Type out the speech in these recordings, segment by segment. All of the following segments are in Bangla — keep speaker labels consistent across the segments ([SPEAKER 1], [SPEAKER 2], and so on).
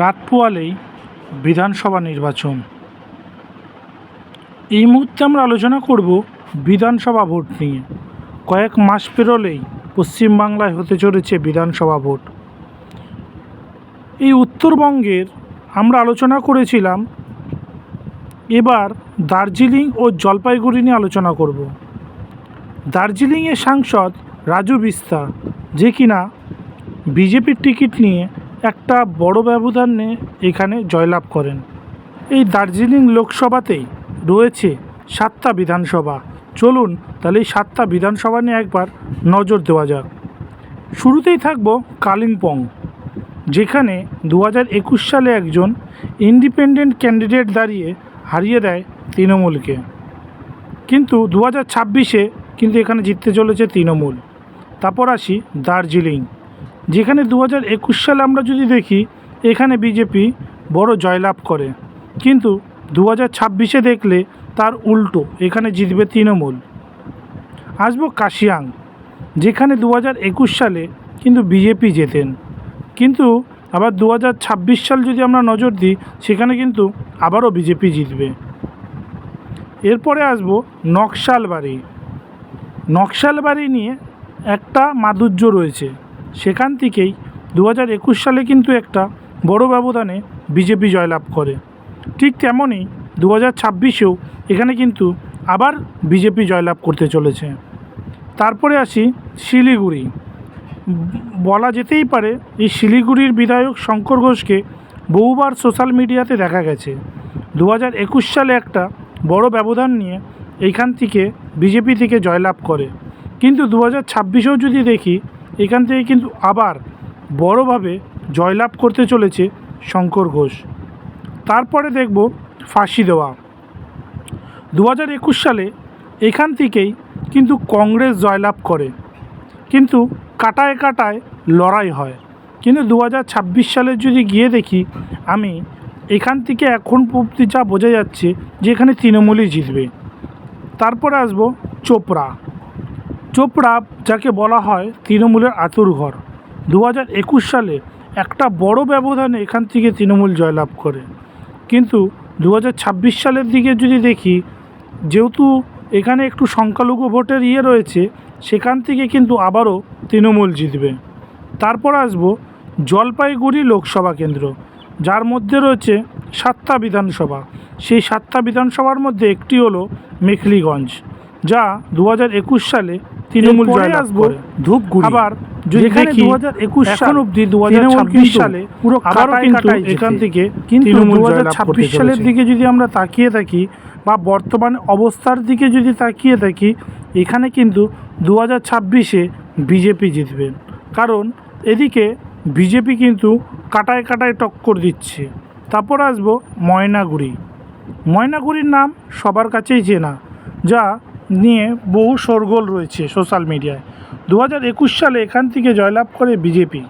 [SPEAKER 1] রাত পোয়ালেই বিধানসভা নির্বাচন। এই মুহূর্তে আমরা আলোচনা করব বিধানসভা ভোট নিয়ে। কয়েক মাস পেরোলেই পশ্চিমবাংলায় হতে চলেছে বিধানসভা ভোট। এই উত্তরবঙ্গের আমরা আলোচনা করেছিলাম, এবার দার্জিলিং ও জলপাইগুড়ি নিয়ে আলোচনা করব। দার্জিলিংয়ের সাংসদ রাজু বিস্তা, যে কিনা বিজেপির টিকিট নিয়ে একটা বড় ব্যবধান এখানে জয়লাভ করেন। এই দার্জিলিং লোকসভাতেই রয়েছে সাতটা বিধানসভা। চলুন তাহলে এই সাতটা বিধানসভা নিয়ে একবার নজর দেওয়া যাক। শুরুতেই থাকব কালিম্পং, যেখানে দু একুশ সালে একজন ইন্ডিপেন্ডেন্ট ক্যান্ডিডেট দাঁড়িয়ে হারিয়ে দেয় তৃণমূলকে। কিন্তু দু হাজার ছাব্বিশে কিন্তু এখানে জিততে চলেছে তৃণমূল। তারপর আসি দার্জিলিং। যেখানে দু হাজার একুশ সালে আমরা যদি দেখি, এখানে বিজেপি বড় জয়লাভ করে। কিন্তু দু হাজার ছাব্বিশে দেখলে তার উল্টো, এখানে জিতবে তৃণমূল। আসব কাশিয়াং, যেখানে দু হাজার একুশ সালে কিন্তু বিজেপি জেতেন। কিন্তু আবার দু হাজার ছাব্বিশ সাল যদি আমরা নজর দিই, সেখানে কিন্তু আবারও বিজেপি জিতবে। এরপরে আসব নকশালবাড়ি। নকশালবাড়ি নিয়ে একটা মাধুর্য রয়েছে। সেখান থেকেই দু হাজার একুশ সালে কিন্তু একটা বড় ব্যবধানে বিজেপি জয়লাভ করে। ঠিক তেমনই দু হাজার ছাব্বিশেও এখানে কিন্তু আবার বিজেপি জয়লাভ করতে চলেছে। তারপরে আসি শিলিগুড়ি। বলা যেতেই পারে এই শিলিগুড়ির বিধায়ক শঙ্কর ঘোষকে বহুবার সোশ্যাল মিডিয়াতে দেখা গেছে। দু হাজার একুশ সালে একটা বড় ব্যবধান নিয়ে এইখান থেকে বিজেপি থেকে জয়লাভ করে। কিন্তু দু হাজার ছাব্বিশেও যদি দেখি এখান থেকে কিন্তু আবার বড়োভাবে জয়লাভ করতে চলেছে শঙ্কর ঘোষ। তারপরে দেখব ফাঁসি দেওয়া। দু হাজার একুশ সালে এখান থেকেই কিন্তু কংগ্রেস জয়লাভ করে। কিন্তু কাটায় কাটায় লড়াই হয়। কিন্তু দু হাজার ছাব্বিশ সালে যদি গিয়ে দেখি, আমি এখান থেকে এখন অবধি যা বোঝা যাচ্ছে যে এখানে তৃণমূলই জিতবে। তারপরে আসব চোপড়া। চোপড়া যাকে বলা হয় তৃণমূলের আতুর ঘর। দু হাজার একুশ সালে একটা বড় ব্যবধানে এখান থেকে তৃণমূল জয়লাভ করে। কিন্তু দু হাজার ছাব্বিশ সালের দিকে যদি দেখি, যেহেতু এখানে একটু সংখ্যালঘু ভোটের ইয়ে রয়েছে, সেখান থেকে কিন্তু আবারও তৃণমূল জিতবে। তারপর আসব জলপাইগুড়ি লোকসভা কেন্দ্র, যার মধ্যে রয়েছে সাতটা বিধানসভা। সেই সাতটা বিধানসভার মধ্যে একটি হলো মেখলিগঞ্জ। যা দু হাজার একুশ সালে তৃণমূল জয়লাভ
[SPEAKER 2] আসব
[SPEAKER 1] করে।
[SPEAKER 2] ধূপগুড়ি।
[SPEAKER 1] আবার
[SPEAKER 2] যেখানে
[SPEAKER 1] দেখি
[SPEAKER 2] 2021
[SPEAKER 1] এখন
[SPEAKER 2] সাল
[SPEAKER 1] অবধি দু হাজার ছাব্বিশ সালে
[SPEAKER 2] পুরো
[SPEAKER 1] আবারও কিন্তু এখান থেকে
[SPEAKER 2] কিন্তু 2026
[SPEAKER 1] জয়লাভ ছাব্বিশ সালের দিকে যদি আমরা তাকিয়ে থাকি বা বর্তমান অবস্থার দিকে যদি তাকিয়ে থাকি এখানে কিন্তু দু হাজার ছাব্বিশে বিজেপি জিতবে। কারণ এদিকে বিজেপি কিন্তু কাটায় কাটায় টক্কর দিচ্ছে। তারপর আসব ময়নাগুড়ি। ময়নাগুড়ির নাম সবার কাছেই চেনা যা নিয়ে বহু শোরগোল রয়েছে সোশ্যাল মিডিয়ায়। দু একুশ সালে এখান থেকে জয়লাভ করে বিজেপি।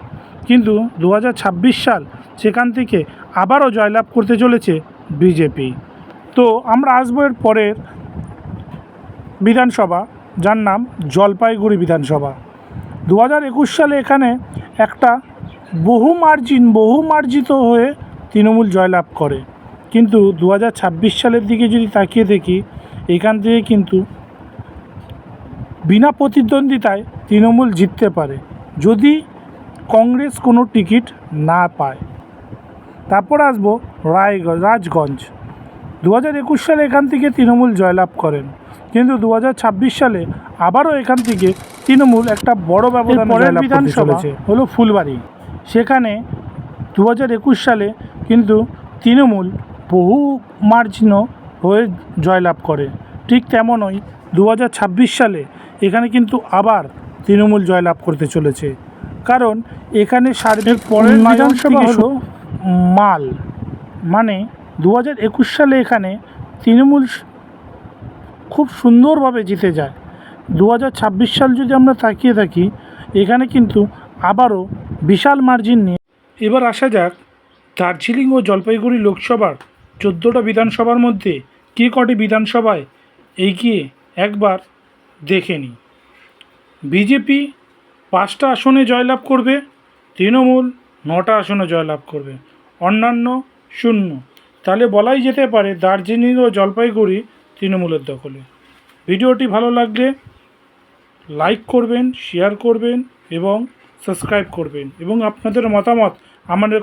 [SPEAKER 1] কিন্তু দু হাজার ছাব্বিশ সাল সেখান থেকে আবারও জয়লাভ করতে চলেছে বিজেপি। তো আমরা আসব এর পরের বিধানসভা, যার নাম জলপাইগুড়ি বিধানসভা। দু একুশ সালে এখানে একটা বহু মার্জিন বহু মার্জিত হয়ে তৃণমূল জয়লাভ করে। কিন্তু দু হাজার ছাব্বিশ সালের দিকে যদি তাকিয়ে দেখি, এখান থেকে কিন্তু বিনা প্রতিদ্বন্দ্বিতায় তৃণমূল জিততে পারে যদি কংগ্রেস কোনো টিকিট না পায়। তারপর আসব রায়গঞ্জ রাজগঞ্জ। দু হাজার একুশ সালে এখান থেকে তৃণমূল জয়লাভ করেন কিন্তু দু হাজার ছাব্বিশ সালে আবারও এখান থেকে তৃণমূল একটা বড় ব্যবধান
[SPEAKER 2] পরের বিধানসভা
[SPEAKER 1] হলো ফুলবাড়ি। সেখানে দু হাজার একুশ সালে কিন্তু তৃণমূল বহু মার্জিন হয়ে জয়লাভ করে। ঠিক তেমনই দু হাজার ছাব্বিশ সালে এখানে কিন্তু আবার তৃণমূল জয়লাভ করতে চলেছে। কারণ এখানে সার্ভের পরের বিধানসভা হলো মাল। মানে দু হাজার একুশ সালে এখানে তৃণমূল খুব সুন্দরভাবে জিতে যায়। দু হাজার ছাব্বিশ সাল যদি আমরা তাকিয়ে থাকি এখানে কিন্তু আবারও বিশাল মার্জিন নিয়ে এবার আসা যাক দার্জিলিং ও জলপাইগুড়ি লোকসভার চোদ্দোটা বিধানসভার মধ্যে কে কটি বিধানসভায় এগিয়ে একবার দেখে নিই। বিজেপি পাঁচটা আসনে জয়লাভ করবে, তৃণমূল নটা আসনে জয়লাভ করবে, অন্যান্য শূন্য। তাহলে বলাই যেতে পারে দার্জিলিং ও জলপাইগুড়ি তৃণমূলের দখলে। ভিডিওটি ভালো লাগলে লাইক করবেন, শেয়ার করবেন এবং সাবস্ক্রাইব করবেন এবং আপনাদের মতামত আমাদের কমেন্ট